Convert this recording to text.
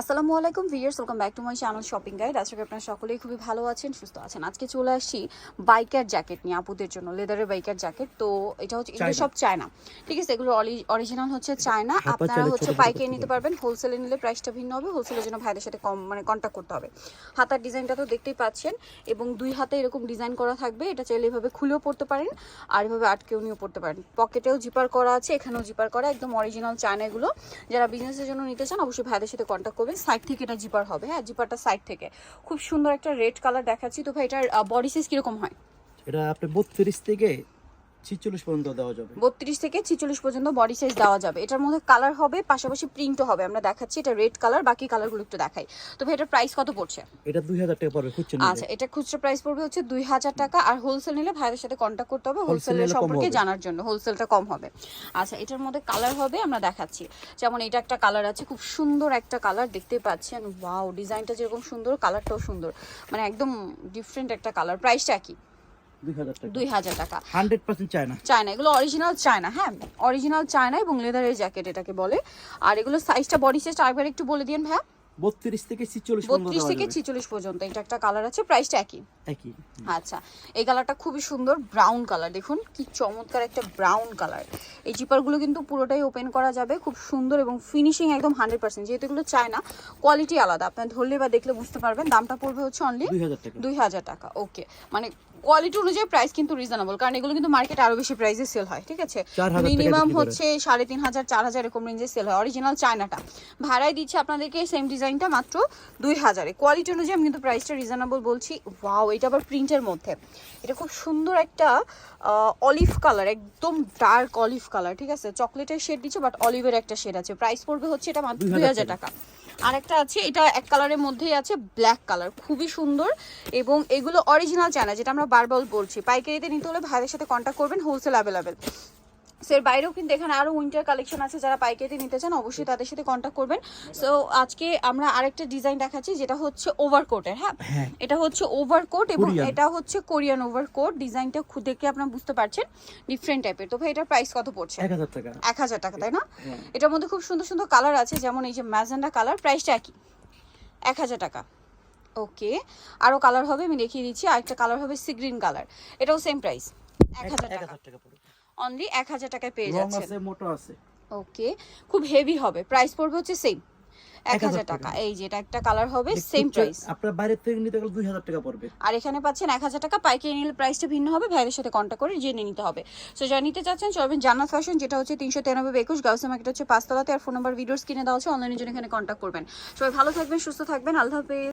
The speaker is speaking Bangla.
আসসালামু আলাইকুম viewers welcome back to my channel shopping guide. আজকে আপনারা সকলেই খুবই ভালো আছেন সুস্থ আছেন। আজকে চলে আসছি বাইকার জ্যাকেট নিয়ে আপুদের জন্য লেদারের বাইকার জ্যাকেট। তো এটা হচ্ছে এগুলো। সব চায়না। ঠিক আছে এগুলো অরিজিনাল হচ্ছে চায়না। আপনারা হচ্ছে পাইকারি নিতে পারবেন। পারবেন হোলসেলে নিলে প্রাইসটা ভিন্ন হবে হোলসেলের জন্য ভাইদের সাথে কম মানে কন্ট্যাক্ট করতে হবে। হাতার ডিজাইনটা তো দেখতেই পাচ্ছেন এবং দুই হাতে এরকম ডিজাইন করা থাকবে এটা চাইলে এভাবে খুলেও পড়তে পারেন আর এভাবে আটকেও নিয়েও পড়তে পারেন। পকেটেও জিপার করা আছে এখানেও জিপার করা একদম অরিজিনাল চায়না এগুলো। যারা বিজনেসের জন্য নিতে চান অবশ্যই ভাইদের সাথে কন্ট্যাক্ট করবেন সাইড থেকে এটা জিপার হবে হ্যাঁ জিপারটা সাইড থেকে। খুব সুন্দর একটা রেড কালার দেখাচ্ছি। তো ভাই, এটার বডি সাইজ কীরকম হয়? এটা আপনি বত্রিশ থেকে ছিচল্লিশ পর্যন্ত দেওয়া যাবে। বত্রিশ থেকে ছিচল্লিশ পর্যন্ত বডি সাইজ দেওয়া যাবে। এটার মধ্যে কালার হবে পাশাপাশি প্রিন্টও হবে। আমরা দেখাচ্ছি এটা রেড কালার বাকি কালারগুলো একটু দেখাই। তো ভাই এটার প্রাইস কত পড়ছে? এটা দুই হাজার টাকা পড়বে খুঁজছেন আচ্ছা এটা খুচরা প্রাইস পড়বে হচ্ছে দুই হাজার টাকা। আর হোলসেল নিলে ভাইদের সাথে কন্ট্যাক্ট করতে হবে হোলসেলের সম্পর্কে জানার জন্য। হোলসেলটা কম হবে। আচ্ছা এটার মধ্যে কালার হবে আমরা দেখাচ্ছি। যেমন এটা একটা কালার আছে খুব সুন্দর একটা কালার দেখতে পাচ্ছেন? ওয়াও ডিজাইনটা যেরকম সুন্দর কালারটাও সুন্দর। মানে একদম ডিফারেন্ট একটা কালার প্রাইসটা কি দুই হাজার টাকা। দুই হাজার টাকা। হান্ড্রেড পার্সেন্ট চায় চায়না এগুলো অরিজিনাল চায়না হ্যাঁ? অরিজিনাল চায়না এবং লেদারের জ্যাকেট এটাকে বলে। আর এগুলো সাইজটা বডি সাইজটা আরেকবার একটু বলে দিন ভাইয়া। বত্রিশ থেকে ছিচল্লিশ বত্রিশ থেকে ছিচল্লিশ পর্যন্ত এটা একটা কালার আছে প্রাইসটা একই। একই আচ্ছা এই কালারটা খুবই সুন্দর ব্রাউন কালার দেখুন কি চমৎকার একটা ব্রাউন কালার এই জিপারগুলো কিন্তু পুরোটাই ওপেন করা যাবে খুব সুন্দর এবং ফিনিশিং একদম হান্ড্রেড পার্সেন্ট যেহেতু এগুলো চায় না কোয়ালিটি আলাদা আপনার ধরলে বা দেখলে বুঝতে পারবেন দামটা পড়বে হচ্ছে অনলি দুই দুই হাজার টাকা ওকে মানে কোয়ালিটি অনুযায়ী প্রাইস কিন্তু রিজনেবল কারণ এগুলো কিন্তু মার্কেট আরও বেশি প্রাইসে সেল হয় ঠিক আছে? মিনিমাম হচ্ছে সাড়ে তিন হাজার চার হাজার এরকম রেঞ্জে সেল হয়। অরিজিনাল চায়নাটা। ভাড়ায় দিচ্ছে আপনাদেরকে সেম ডিজাইনটা মাত্র দুই হাজারে। কোয়ালিটি অনুযায়ী আমি কিন্তু প্রাইসটা রিজনেবল বলছি। ওয়াও এটা আবার প্রিন্টের মধ্যে। এটা খুব সুন্দর একটা অলিভ কালার একদম ডার্ক অলিভ কালার ঠিক আছে? চকলেটের শেড দিচ্ছে বাট অলিভের একটা শেড আছে। প্রাইস পড়বে হচ্ছে এটা মাত্র দুই 2000 হাজার টাকা। আরেকটা আছে, এটা এক কালারের মধ্যেই আছে ব্ল্যাক কালার খুবই সুন্দর। এবং এগুলো অরিজিনাল চায়না যেটা আমরা বারবার বলছি। পাইকারিতে নিতে হলে ভাইদের সাথে কন্ট্যাক্ট করবেন হোলসেল অ্যাভেলেবেল সো এর বাইরেও কিন্তু এখানে আরও উইন্টার কালেকশন আছে যারা পাইকারি নিতে চান অবশ্যই তাদের সাথে কন্ট্যাক্ট করবেন। সো আজকে আমরা আরেকটা ডিজাইন দেখাচ্ছি যেটা হচ্ছে ওভারকোটের হ্যাঁ? হ্যাঁ। এটা হচ্ছে ওভারকোট এবং এটা হচ্ছে কোরিয়ান ওভারকোট ডিজাইনটা দেখে আপনারা বুঝতে পারছেন ডিফারেন্ট টাইপের তো ভাই এটার প্রাইস কত পড়ছে? এক হাজার টাকা। তাই না? হ্যাঁ। এটার মধ্যে খুব সুন্দর সুন্দর কালার আছে যেমন এই যে ম্যাজেন্ডা কালার প্রাইসটা একই। এক হাজার টাকা। ওকে আরও কালার হবে আমি দেখিয়ে দিচ্ছি আরেকটা কালার হবে সি গ্রিন কালার এটাও সেম প্রাইস এক হাজার টাকা। অনলি এক হাজার টাকায় পেয়ে যাচ্ছেন। আছে মোটো আছে। ওকে খুব হেভি হবে। প্রাইস পড়বে হচ্ছে সেম এক হাজার টাকা। এই যে এটা একটা কালার হবে সেম প্রাইস আপনার বাইরে থেকে নিতে গেলে দুই হাজার টাকা পড়বে। আর এখানে পাচ্ছেন এক হাজার টাকা। পাইকারি নিলে প্রাইসটা ভিন্ন হবে ভাইদের সাথে কন্ট্যাক্ট করে জেনে নিতে হবে। সো যারা নিতে চাচ্ছেন চলবেন জান্নাত ফ্যাশন যেটা হচ্ছে তিনশো তেরানব্বই একুশ। গাউসে মার্কেট হচ্ছে পাঁচতলাতে। আর ফোন নাম্বার ভিডিওস কিনে দেওয়া হচ্ছে অনলাইনের জন্য এখানে কন্ট্যাক্ট করবেন। সবাই ভালো থাকবেন সুস্থ থাকবেন। আল্লাহ হাফেজ।